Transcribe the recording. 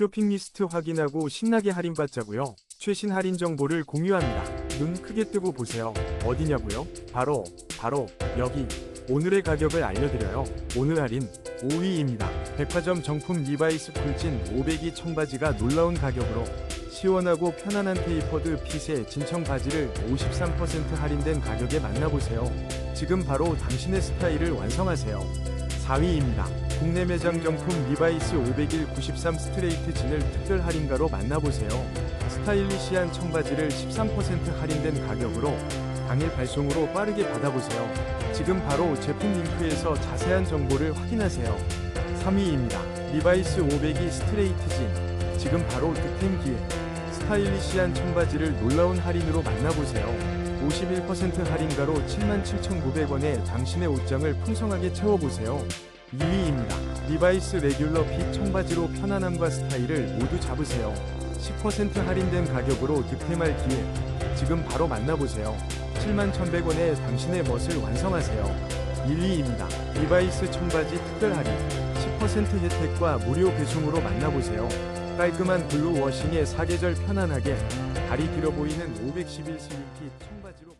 쇼핑 리스트 확인하고 신나게 할인받자고요. 최신 할인 정보를 공유합니다. 눈 크게 뜨고 보세요. 어디냐고요? 바로 바로 여기. 오늘의 가격을 알려드려요. 오늘 할인 5위입니다. 백화점 정품 리바이스 쿨진 502 청바지가 놀라운 가격으로 시원하고 편안한 테이퍼드 핏의 진청 바지를 53% 할인된 가격에 만나보세요. 지금 바로 당신의 스타일을 완성하세요. 4위입니다. 국내 매장 정품 리바이스 501 93 스트레이트 진을 특별 할인가로 만나보세요. 스타일리시한 청바지를 13% 할인된 가격으로 당일 발송으로 빠르게 받아보세요. 지금 바로 제품 링크에서 자세한 정보를 확인하세요. 3위입니다. 리바이스 502 스트레이트 진. 지금 바로 득템 기회. 스타일리시한 청바지를 놀라운 할인으로 만나보세요. 51% 할인가로 77,900원에 당신의 옷장을 풍성하게 채워보세요. 2위입니다. 리바이스 레귤러 핏 청바지로 편안함과 스타일을 모두 잡으세요. 10% 할인된 가격으로 득템할 기회. 지금 바로 만나보세요. 71,100원에 당신의 멋을 완성하세요. 1위입니다. 리바이스 청바지 특별 할인. 10% 혜택과 무료 배송으로 만나보세요. 깔끔한 블루 워싱에 사계절 편안하게 다리 길어 보이는 511 슬리피 청바지로